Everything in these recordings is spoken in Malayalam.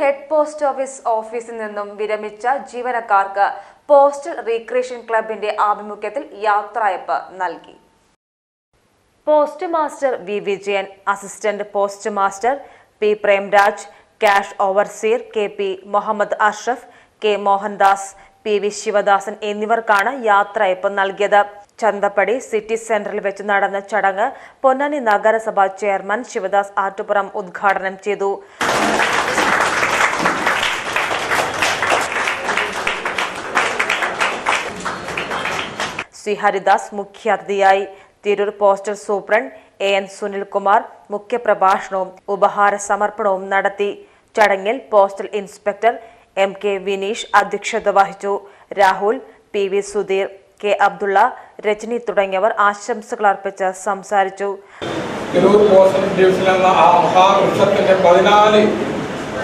ഹെഡ് പോസ്റ്റ് ഓഫീസ് ഓഫീസിൽ നിന്നും വിരമിച്ച ജീവനക്കാർക്ക് പോസ്റ്റൽ റീക്രിയേഷൻ ക്ലബിന്റെ ആഭിമുഖ്യത്തിൽ യാത്രയപ്പ് നൽകി. Post master V Vijayan assistant post master P Premraj cash overseer K P Muhammad Ashraf K Mohandas P V Sivadasan എന്നിവർക്കാണ് യാത്രയപ്പ് നൽകിയത്. ചന്തപ്പടി സിറ്റി സെന്ററിൽ വെച്ച് നടന്ന ചടങ്ങ് പൊന്നാനി നഗരസഭ ചെയർമാൻ ശിവദാസ് ആറ്റുപുറം ഉദ്ഘാടനം ചെയ്തു. സി ഹരിദാസ് മുഖ്യാതിഥിയായി. Tirur postal superintendent A N Sunilkumar മുഖ്യപ്രഭാഷണവും ഉപഹാര സമർപ്പണവും നടത്തി. ചടങ്ങിൽ postal inspector M K Vineesh അധ്യക്ഷത വഹിച്ചു. Rahul P V Sudheer K Abdulla Rajani തുടങ്ങിയവർ ആശംസകൾ അർപ്പിച്ച് സംസാരിച്ചു. തിരൂർ പോസ്റ്റൽ ഡിവിഷൻ എന്ന ആ മഹാവൃക്ഷത്തിന്റെ പതിനാല്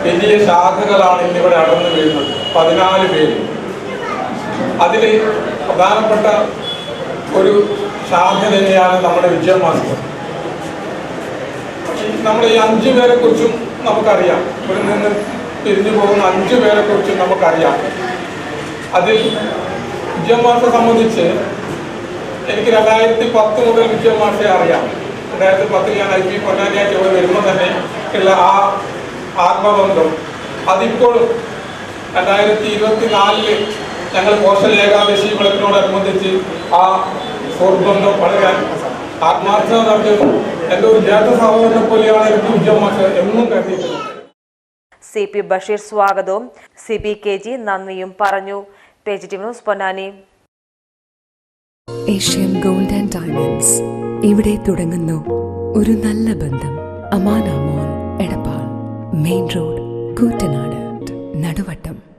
വലിയ ശാഖകളാണ് ഇന്നിവിടെ അടർന്നു വീഴുന്നത്. പതിനാല് പേര്. അതിൽ പ്രധാനപ്പെട്ട ഒരു ശാഖ തന്നെയാണ് നമ്മുടെ വിജയമാസ്റ്റർ നമ്മൾ ഈ അഞ്ചു പേരെ കുറിച്ചും നമുക്കറിയാം. ഇവിടെ നിന്ന് പിരിഞ്ഞു പോകുന്ന അഞ്ച് പേരെ കുറിച്ച് നമുക്കറിയാം. അതിൽ വിജയമാസെ സംബന്ധിച്ച് എനിക്ക് രണ്ടായിരത്തി പത്ത് മുതൽ വിജയമാഷെ അറിയാം. രണ്ടായിരത്തി പത്തിൽ ഞാൻ ഐ പി പൊന്നാനിയായിട്ട് ഇവിടെ വരുമ്പോൾ തന്നെ ഉള്ള ആ ആത്മബന്ധം. അതിപ്പോഴും രണ്ടായിരത്തി ഇരുപത്തി നാലിൽ ഞങ്ങൾ പോഷൽ ഏകാദശി വിളക്കിനോടനുബന്ധിച്ച് ആ സുഹൃത്ബന്ധം വളരാൻ ആത്മാർത്ഥത നടത്തുന്നു എന്റെ ഒരു ജ്യേഷ്ഠ സഹോദരനെ പോലെയാണ് എനിക്ക് വിജയമാഷ് എന്നും കരുതിയിട്ടുള്ളത് സി പി ബഷീർ സ്വാഗതവും സി ബി കെ ജി നന്ദിയും പറഞ്ഞു. Page T news Ponnani. Asian gold and diamonds. ഇവിടെ തുടങ്ങുന്നു ഒരു നല്ല ബന്ധം. Amana mall Edappal. Main road Koottanad. Naduvattam.